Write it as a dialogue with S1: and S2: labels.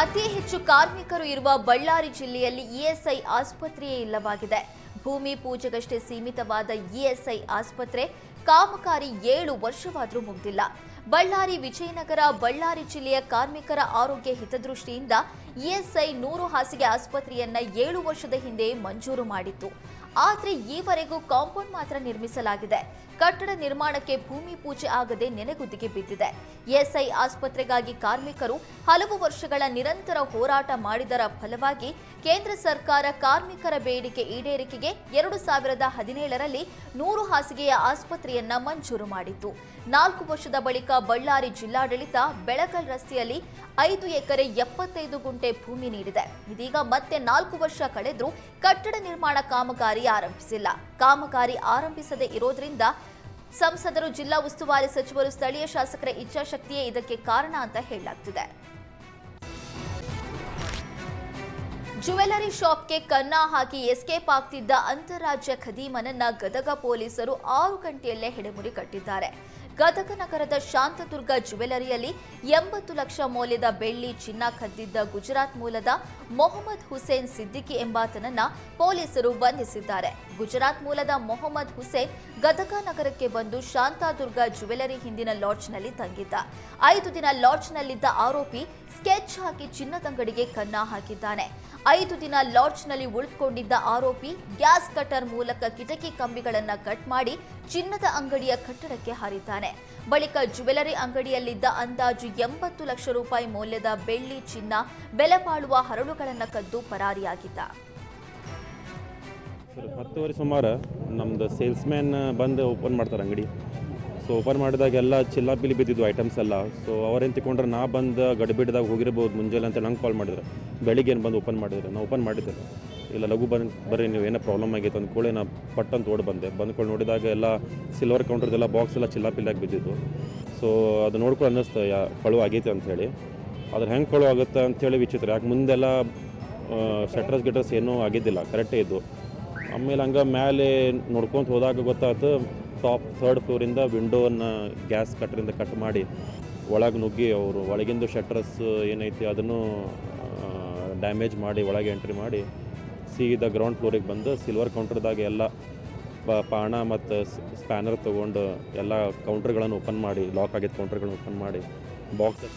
S1: ಅತಿ ಹೆಚ್ಚು ಕಾರ್ಮಿಕರು ಇರುವ ಬಳ್ಳಾರಿ ಜಿಲ್ಲೆಯಲ್ಲಿ ಇಎಸ್ಐ ಆಸ್ಪತ್ರೆಯೇ ಇಲ್ಲವಾಗಿದೆ. ಭೂಮಿ ಪೂಜೆಗಷ್ಟೇ ಸೀಮಿತವಾದ ಇಎಸ್ಐ ಆಸ್ಪತ್ರೆ ಕಾಮಗಾರಿ ಏಳು ವರ್ಷವಾದರೂ ಮುಗ್ದಿಲ್ಲ. ಬಳ್ಳಾರಿ ವಿಜಯನಗರ, ಬಳ್ಳಾರಿ ಜಿಲ್ಲೆಯ ಕಾರ್ಮಿಕರ ಆರೋಗ್ಯ ಹಿತದೃಷ್ಟಿಯಿಂದ ಇಎಸ್ಐ ನೂರು ಹಾಸಿಗೆ ಆಸ್ಪತ್ರೆಯನ್ನ ಏಳು ವರ್ಷದ ಹಿಂದೆ ಮಂಜೂರು ಮಾಡಿತ್ತು. ಆದರೆ ಈವರೆಗೂ ಕಾಂಪೌಂಡ್ ಮಾತ್ರ ನಿರ್ಮಿಸಲಾಗಿದೆ. ಕಟ್ಟಡ ನಿರ್ಮಾಣಕ್ಕೆ ಭೂಮಿ ಪೂಜೆ ಆಗದೆ ನೆನೆಗುದಿಗೆ ಬಿದ್ದಿದೆ. ಎಸ್ಐ ಆಸ್ಪತ್ರೆಗಾಗಿ ಕಾರ್ಮಿಕರು ಹಲವು ವರ್ಷಗಳ ನಿರಂತರ ಹೋರಾಟ ಮಾಡಿದರ ಫಲವಾಗಿ ಕೇಂದ್ರ ಸರ್ಕಾರ ಕಾರ್ಮಿಕರ ಬೇಡಿಕೆ ಈಡೇರಿಕೆಗೆ ಎರಡು ಸಾವಿರದ ಹದಿನೇಳರಲ್ಲಿ ನೂರು ಹಾಸಿಗೆಯ ಆಸ್ಪತ್ರೆಯನ್ನ ಮಂಜೂರು ಮಾಡಿತ್ತು. ನಾಲ್ಕು ವರ್ಷದ ಬಳಿಕ ಬಳ್ಳಾರಿ ಜಿಲ್ಲಾಡಳಿತ ಬೆಳಕಲ್ ರಸ್ತೆಯಲ್ಲಿ ಐದು ಎಕರೆ ಎಪ್ಪತ್ತೈದು ಗುಂಟೆ ಭೂಮಿ ನೀಡಿದೆ. ಇದೀಗ ಮತ್ತೆ ನಾಲ್ಕು ವರ್ಷ ಕಳೆದರೂ ಕಟ್ಟಡ ನಿರ್ಮಾಣ ಕಾಮಗಾರಿ ಆರಂಭಿಸಿಲ್ಲ. ಕಾಮಗಾರಿ ಆರಂಭಿಸದೇ ಇರೋದ್ರಿಂದ ಸಂಸದರು ಜಿಲ್ಲಾ ಉಸ್ತುವಾರಿ ಸಚಿವರು ಸ್ಥಳೀಯ ಶಾಸಕರ ಇಚ್ಛಾಶಕ್ತಿಯೇ ಇದಕ್ಕೆ ಕಾರಣ ಅಂತ ಹೇಳಲಾಗ್ತಿದೆ. ಜುವೆಲರಿ ಶಾಪ್ಗೆ ಕನ್ನ ಹಾಕಿ ಎಸ್ಕೇಪ್ ಆಗ್ತಿದ್ದ ಅಂತಾರಾಜ್ಯ ಖದೀಮನನ್ನ ಗದಗ ಪೊಲೀಸರು ಆರು ಗಂಟೆಯಲ್ಲೇ ಹಿಡಿಮುಡಿ ಕಟ್ಟಿದ್ದಾರೆ. ಗದಗ ನಗರದ ಶಾಂತದುರ್ಗ ಜುವೆಲರಿಯಲ್ಲಿ ಎಂಬತ್ತು ಲಕ್ಷ ಮೌಲ್ಯದ ಬೆಳ್ಳಿ ಚಿನ್ನ ಕದ್ದಿದ್ದ ಗುಜರಾತ್ ಮೂಲದ ಮೊಹಮ್ಮದ್ ಹುಸೇನ್ ಸಿದ್ದಿಕಿ ಎಂಬಾತನನ್ನ ಪೊಲೀಸರು ಬಂಧಿಸಿದ್ದಾರೆ. ಗುಜರಾತ್ ಮೂಲದ ಮೊಹಮ್ಮದ್ ಹುಸೇನ್ ಗದಗ ನಗರಕ್ಕೆ ಬಂದು ಶಾಂತಾದುರ್ಗ ಜುವೆಲರಿ ಹಿಂದಿನ ಲಾಡ್ಜ್ನಲ್ಲಿ ತಂಗಿದ್ದ. ಐದು ದಿನ ಲಾಡ್ಜ್ನಲ್ಲಿದ್ದ ಆರೋಪಿ ಸ್ಕೆಚ್ ಹಾಕಿ ಚಿನ್ನದಂಗಡಿಗೆ ಕನ್ನ ಹಾಕಿದ್ದಾನೆ. ಐದು ದಿನ ಲಾಡ್ಜ್ನಲ್ಲಿ ಉಳಿದುಕೊಂಡಿದ್ದ ಆರೋಪಿ ಗ್ಯಾಸ್ ಕಟರ್ ಮೂಲಕ ಕಿಟಕಿ ಕಂಬಿಗಳನ್ನು ಕಟ್ ಮಾಡಿ ಚಿನ್ನದ ಅಂಗಡಿಯ ಕಟ್ಟಡಕ್ಕೆ ಹಾರಿದ್ದಾನೆ. ಬಳಿಕ ಜ್ಯುವೆಲರಿ ಅಂಗಡಿಯಲ್ಲಿದ್ದ ಅಂದಾಜು ಎಂಬತ್ತು ಲಕ್ಷ ರೂಪಾಯಿ ಮೌಲ್ಯದ ಬೆಳ್ಳಿ ಚಿನ್ನ ಬೆಲೆ ಬಾಳುವ ಹರಳುಗಳನ್ನು ಕದ್ದು ಪರಾರಿಯಾಗಿದ್ದ.
S2: ಹತ್ತುವರೆ ಸುಮಾರು ನಮ್ದು ಸೇಲ್ಸ್ಮ್ಯಾನ್ ಬಂದು ಓಪನ್ ಮಾಡ್ತಾರೆ ಅಂಗಡಿ. ಸೊ ಓಪನ್ ಮಾಡಿದಾಗ ಎಲ್ಲ ಚಿಲ್ಲಾಪಿಲಿ ಬಿದ್ದಿದ್ದು ಐಟಮ್ಸ್ ಎಲ್ಲ. ಸೊ ಅವ್ರೇನು ತಿಕೊಂಡ್ರೆ ನಾ ಬಂದು ಗಡಿಬಿಡ್ದಾಗ ಹೋಗಿರ್ಬೋದು, ಮುಂಜಾನೆ ಅಂತ ನಂಗೆ ಕಾಲ್ ಮಾಡಿದ್ರು. ಬೆಳಿಗ್ಗೆ ಏನು ಬಂದು ಓಪನ್ ಮಾಡಿದ್ರು? ನಾ ಓಪನ್ ಮಾಡಿದ್ದೆ. ಇಲ್ಲ, ಲಘು ಬಂದು ಬರ್ರಿ, ನೀವು ಏನೋ ಪ್ರಾಬ್ಲಮ್ ಆಗಿತ್ತು ಅಂದ್ಕೊಳ್ಳಿ, ನಾ ಪಟ್ಟಂತ ಓಡಿ ಬಂದೆ. ಬಂದ್ಕೊಂಡು ನೋಡಿದಾಗ ಎಲ್ಲ ಸಿಲ್ವರ್ ಕೌಂಟ್ರದೆಲ್ಲ ಬಾಕ್ಸ್ ಎಲ್ಲ ಚಿಲ್ಲಾಪಿಲ್ಲಾಗಿ ಬಿದ್ದಿದ್ದು ಸೊ ಅದು ನೋಡ್ಕೊಂಡು ಅನ್ನಿಸ್ತು, ಯಾ ಕಳು ಆಗೈತೆ ಅಂಥೇಳಿ ಅದ್ರ ಹೆಂಗೆ ಕಳು ಆಗುತ್ತೆ ಅಂಥೇಳಿ ವಿಚಿತ್ರ. ಯಾಕೆ ಮುಂದೆಲ್ಲ ಶಟ್ರಸ್ ಗಿಟ್ರಸ್ ಏನೂ ಆಗಿದ್ದಿಲ್ಲ. ಕರೆಕ್ಟೇ ಇದ್ದು ಆಮೇಲೆ ಹಂಗೆ ಮೇಲೆ ನೋಡ್ಕೊಂತ ಹೋದಾಗ ಗೊತ್ತಾಯ್ತು ಟಾಪ್ ಥರ್ಡ್ ಫ್ಲೋರಿಂದ ವಿಂಡೋವನ್ನು ಗ್ಯಾಸ್ ಕಟ್ಟರಿಂದ ಕಟ್ ಮಾಡಿ ಒಳಗೆ ನುಗ್ಗಿ ಅವರು ಒಳಗಿಂದು ಶಟ್ರಸ್ ಏನೈತಿ ಅದನ್ನು ಡ್ಯಾಮೇಜ್ ಮಾಡಿ ಒಳಗೆ ಎಂಟ್ರಿ ಮಾಡಿ ಸೀದಾ ಗ್ರೌಂಡ್ ಫ್ಲೋರಿಗೆ ಬಂದು ಸಿಲ್ವರ್ ಕೌಂಟರ್ದಾಗ ಎಲ್ಲ ಪಾಣ ಮತ್ತು ಸ್ಪ್ಯಾನರ್ ತೊಗೊಂಡು ಎಲ್ಲ ಕೌಂಟ್ರ್ಗಳನ್ನು ಓಪನ್ ಮಾಡಿ ಲಾಕ್ ಆಗಿದ್ದ ಕೌಂಟರ್ಗಳನ್ನ ಓಪನ್ ಮಾಡಿ ಬಾಕ್ಸ್